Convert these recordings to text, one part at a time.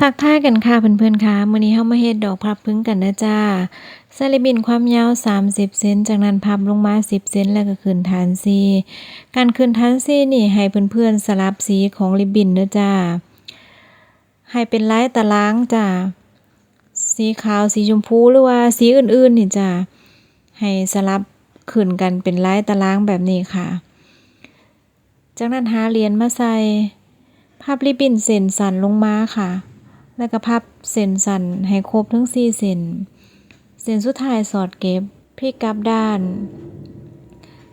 ทักทายกันค่ะเพื่อนๆค่ะมื้อนี้เฮามาเฮ็ดดอกพับพึ่งกันนะจ้าใส่ริบบิ้นความยาว 30 เซนจากนั้นพับลงมา 10 เซนแล้วก็ขึ้นฐานซีการขึ้นฐานซีนี่ให้เพื่อนๆสลับสีของริบบิ้นเด้อจ้า ให้เป็นลายตารางจ้า สีขาวสีชมพูหรือว่าสีอื่นๆนี่จ้า ให้สลับขึ้นกันเป็นลายตารางแบบนี้ค่ะ จากนั้นหาเหรียญมาใส่พับริบบิ้นเส้นสันลงมาค่ะ แล้วก็พับเส้นสันให้ครบทั้ง4เส้น เส้นสุดท้ายสอดเก็บพลิกกลับด้าน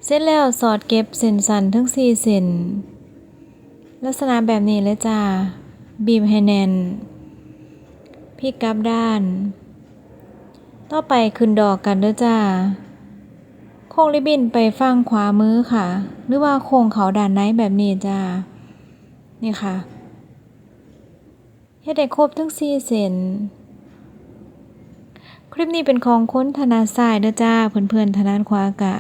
เสร็จแล้วสอดเก็บเส้นสันทั้ง4เส้น ลักษณะแบบนี้เลยจ้า บีบให้แน่นพลิกกลับด้าน ต่อไปขึ้นดอกกันด้อจ้า โค้งริบบิ้นไปฝั่งขวามือค่ะ หรือว่าโค้งเขาด้านในแบบนี้จ้า นี่ค่ะ เฮ็ดให้ครบทั้ง4เส้นคลิปนี้เป็นของค้นถนัดซ้ายเด้อจ้า เพื่อนๆถนัดขวากะ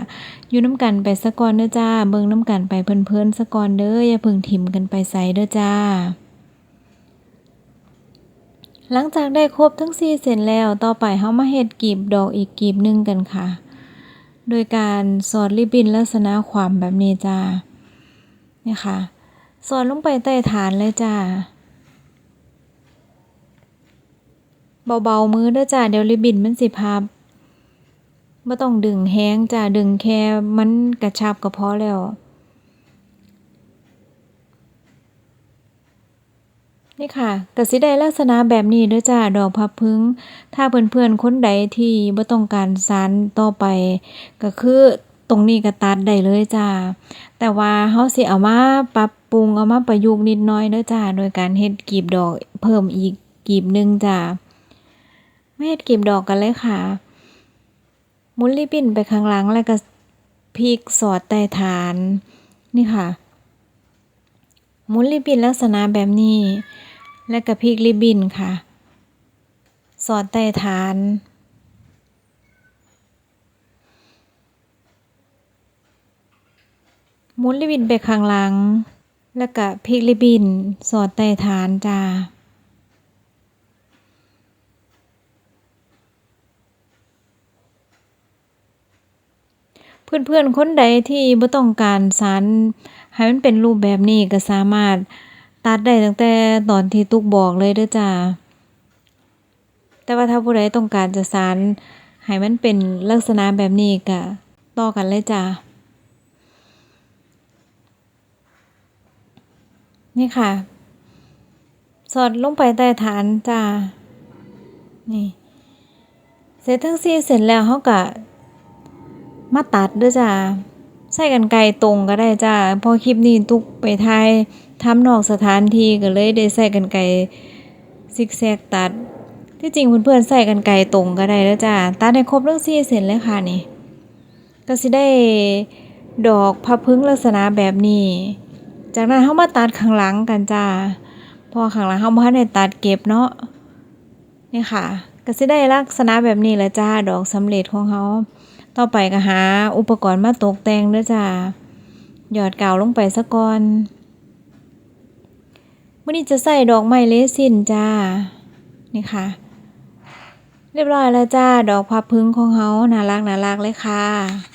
อยู่น้ำกันไปซะก่อนเด้อจ้า เบิ่งน้ำกันไปเพิ่อนๆซะก่อนเด้ออย่าเพิ่งถิ่มกันไปไสเด้อจ้า หลังจากได้ครบทั้ง4เส้นแล้วต่อไปเฮามาเฮ็ดกลีบดอกอีกกลีบหนึงกันค่ะ โดยการสอดริบบิ้นลักษณะขวามแบบนี้จ้านี่ค่ะสอดลงไปใต้ฐานเลยจ้า เบาๆมือเด้อจ้าเดี๋ยวริบบิ้นมันสิพับบ่ต้องดึงแรงจ้าดึงแค่มันกระชับก็พอแล้วนี่ค่ะก็สิได้ลักษณะแบบนี้เด้อจ้าดอกพับพึ้ง ถ้าเพื่อนๆคนใดที่บ่ต้องการสานต่อไป ก็คือตรงนี้ก็ตัดได้เลยจ้าแต่ว่าเฮาสิเอามาปรับปรุงเอามาประยุกต์นิดน่อยเด้อจ้าโดยการเฮ็ดกีบดอกเพิ่มอีกกีบหนึ่งจ้า เฮ็ดกลีบดอกกันเลยค่ะ มุนริบินไปข้างหลังแล้วก็พลิกสอดใต้ฐาน นี่ค่ะ มุนริบินลักษณะแบบนี้ แล้วก็พลิกริบินค่ะ สอดใต้ฐาน มุนริบินไปข้างหลัง แล้วก็พลิกริบิน สอดใต้ฐานจ้า เพื่อนๆคนใดที่บ่ต้องการสานให้มันเป็นรูปแบบนี้ก็สามารถตัดได้ตั้งแต่ตอนที่ตุกบอกเลยเด้อจ้าแต่ว่าถ้าผู้ใดต้องการจะสานให้มันเป็นลักษณะแบบนี้ก็ต่อกันเลยจ้านี่ค่ะ สอดลงไปใต้ฐานจ้านี่ เสร็จทั้ง4เสร็จแล้วเฮาก็ มาตัดด้อจ้าใช้กรรไกรตรงก็ได้จ้าพอคลิปนี้ตุกไปถ่ายทำนอกสถานที่ก็เลยได้ใช้กรรไกรซิกแซกตัด ที่จริงเพื่อนๆใช้กรรไกรตรงก็ได้เด้อจ้าตัดให้ครบทั้ง4เส้นเลยค่ะนี่ ก็สิได้ดอกพับพึ้งลักษณะแบบนี้ จากนั้นเฮามาตัดข้างหลังกันจ้าพราะข้างหลังเฮาบ่ทันได้ตัดเก็บเนาะนี่ค่ะ ก็สิได้ลักษณะแบบนี้แหละจ้าดอกสำเร็จของเฮา ต่อไปก็หาอุปกรณ์มาตกแต่งเด้อจ้าหยอดกาวลงไปซะก่อนมื่อนี้จะใส่ดอกไม้เรซินจ้า นี่ค่ะ เรียบร้อยแล้วจ้า ดอกพับพึ่งของเฮาน่ารักน่ารักเลยค่ะ